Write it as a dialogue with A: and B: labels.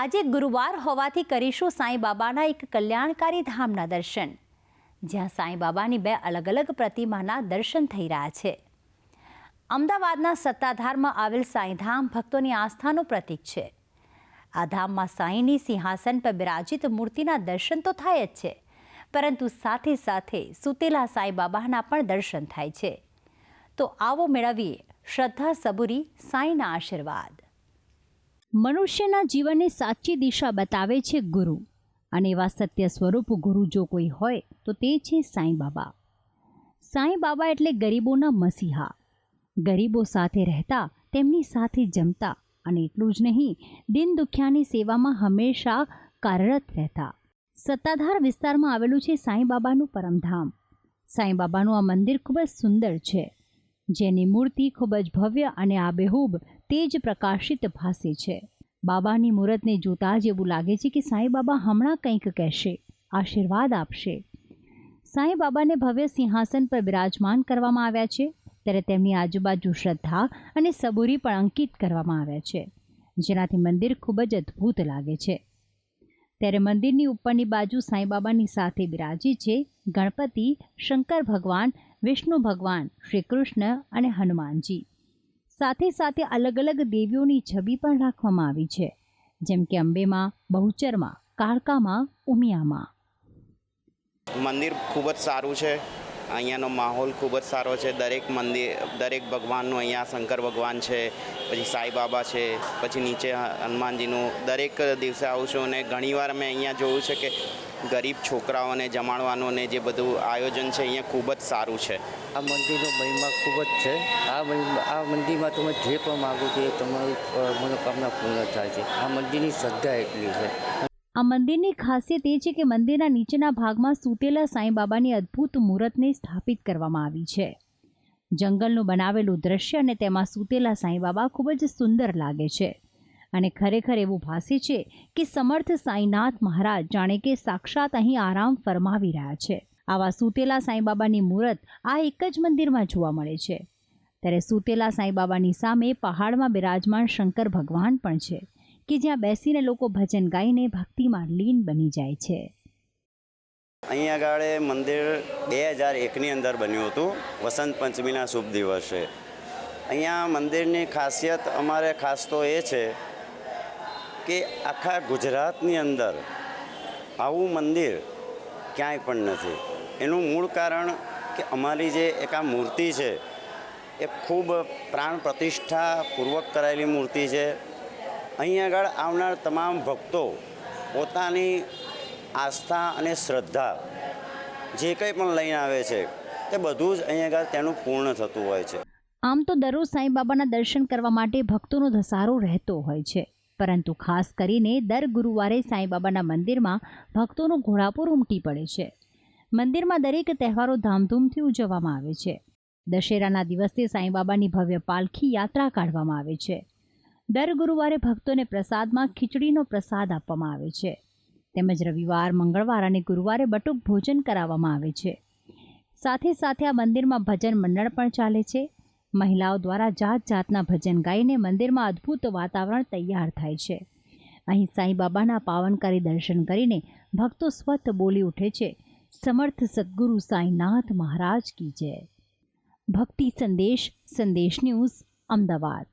A: આજે ગુરુવાર હોવાથી કરીશું સાંઈ બાબાના એક કલ્યાણકારી ધામના દર્શન. જ્યાં સાંઈ બાબાની બે અલગ અલગ પ્રતિમાના દર્શન થઈ રહ્યા છે. અમદાવાદના સત્તાધારમાં આવેલ સાંઈધામ ભક્તોની આસ્થાનું પ્રતીક છે. આ ધામમાં સાંઈની સિંહાસન પર બિરાજિત મૂર્તિના દર્શન તો થાય જ છે, પરંતુ સાથે સાથે સુતેલા સાંઈ બાબાના પણ દર્શન થાય છે. તો આવો મેળવીએ શ્રદ્ધા સબુરી સાંઈના આશીર્વાદ. મનુષ્યના જીવનની સાચી દિશા બતાવે છે ગુરુ. અને એવા સત્ય સ્વરૂપ ગુરુ જો કોઈ હોય, તો તે છે સાંઈ બાબા. સાંઈ બાબા એટલે ગરીબોના મસીહા. ગરીબો સાથે રહેતા, તેમની સાથે જમતા અને એટલું જ નહીં, દિન દુખ્યાની સેવામાં હંમેશા કાર્યરત રહેતા. સત્તાધાર વિસ્તારમાં આવેલું છે સાંઈ બાબાનું પરમધામ. સાંઈ બાબાનું આ મંદિર ખૂબ જ સુંદર છે. જેની મૂર્તિ ખૂબ જ ભવ્ય અને આબેહૂબ તેજ પ્રકાશિત ભાસે છે. બાબાની મૂર્તને જોતા જ એવું લાગે છે કે સાંઈ બાબા હમણાં કંઈક કહેશે, આશીર્વાદ આપશે. સાંઈ બાબાને ભવ્ય સિંહાસન પર બિરાજમાન કરવામાં આવ્યા છે, ત્યારે તેમની આજુબાજુ શ્રદ્ધા અને સબૂરી પણ અંકિત કરવામાં આવ્યા છે, જેનાથી મંદિર ખૂબ જ અદ્ભુત લાગે છે. ત્યારે મંદિરની ઉપરની બાજુ સાંઈ બાબાની સાથે બિરાજી છે ગણપતિ, શંકર ભગવાન, વિષ્ણુ ભગવાન, શ્રી કૃષ્ણ અને હનુમાનજી. સાથે સાથે અલગ અલગ દેવીઓની છબી પણ રાખવામાં આવી છે. જેમ કે અંબેમાં, બહુચરમાં, કાળકામાં, ઉમિયામાં.
B: મંદિર ખૂબ જ સારું છે. અહીંયાનો માહોલ ખૂબ જ સારો છે. દરેક મંદિર, દરેક ભગવાનનું અહીંયા શંકર ભગવાન છે, પછી સાંઈબાબા છે, પછી નીચે હનુમાનજીનું દરેક દિવસે આવું છું અને ઘણીવાર મેં અહીંયા જોયું છે કે ગરીબ છોકરાઓને જમાડવાનું ને જે બધું આયોજન છે અહીંયા ખૂબ જ સારું છે.
C: આ મંદિરનો મહિમા ખૂબ જ છે. આ આ મંદિરમાં તમે જે પણ માગો છો એ તમારી મનોકામના પૂર્ણ થાય છે. આ મંદિરની શ્રદ્ધા એટલી છે.
A: આ મંદિરની ખાસિયત એ છે કે મંદિરના નીચેના ભાગમાં સૂતેલા સાંઈ બાબાની અદ્ભુત મૂર્તને સ્થાપિત કરવામાં આવી છે. જંગલનું બનાવેલું દ્રશ્ય અને તેમાં સૂતેલા સાંઈ બાબા ખૂબ જ સુંદર લાગે છે. અને ખરેખર એવું ભાસે છે કે સમર્થ સાંઈનાથ મહારાજ જાણે કે સાક્ષાત અહીં આરામ ફરમાવી રહ્યા છે. આવા સૂતેલા સાંઈ બાબાની મૂર્ત આ એક જ મંદિરમાં જોવા મળે છે. ત્યારે સૂતેલા સાંઈ બાબાની સામે પહાડમાં બિરાજમાન શંકર ભગવાન પણ છે. કે જ્યાં બેસીને લોકો ભજન ગાઈને ભક્તિમાં લીન બની જાય છે.
B: અહીંયા આગળ મંદિર બે હજાર એકની અંદર બન્યું હતું, વસંત પંચમીના શુભ દિવસે. અહીંયા મંદિરની ખાસિયત અમારે ખાસ તો એ છે કે આખા ગુજરાતની અંદર આવું મંદિર ક્યાંય પણ નથી. એનું મૂળ કારણ કે અમારી જે એક આ મૂર્તિ છે, એ ખૂબ પ્રાણ પ્રતિષ્ઠાપૂર્વક કરાયેલી મૂર્તિ છે. અહીં આગળ આવનાર તમામ ભક્તો પોતાની આસ્થા અને શ્રદ્ધા જે કંઈ પણ લઈને આવે છે, તે બધું જ અહીં આગળ તેનું પૂર્ણ થતું હોય છે.
A: આમ તો દરરોજ સાંઈ બાબાના દર્શન કરવા માટે ભક્તોનો ધસારો રહેતો હોય છે. પરંતુ ખાસ કરીને દર ગુરુવારે સાંઈ બાબાના મંદિરમાં ભક્તોનો ઘોડાપુર ઉમટી પડે છે. મંદિરમાં દરેક તહેવારો ધામધૂમથી ઉજવવામાં આવે છે. દશેરાના દિવસે સાંઈ બાબાની ભવ્ય પાલખી યાત્રા કાઢવામાં આવે છે. દર ગુરુવારે ભક્તોને પ્રસાદમાં ખીચડીનો પ્રસાદ આપવામાં આવે છે. તેમજ રવિવાર, મંગળવાર અને ગુરુવારે બટુક ભોજન કરાવવામાં આવે છે. સાથે સાથે આ મંદિરમાં ભજન મંડળ પણ ચાલે છે. મહિલાઓ દ્વારા જાત જાતના ભજન ગાઈને મંદિરમાં અદ્ભુત વાતાવરણ તૈયાર થાય છે. અહીં સાંઈ બાબાના પાવનકારી દર્શન કરીને ભક્તો સ્વત બોલી ઉઠે છે. સમર્થ સદગુરુ સાંઈનાથ મહારાજ કી જય. ભક્તિ સંદેશ સંદેશ ન્યૂઝ, અમદાવાદ.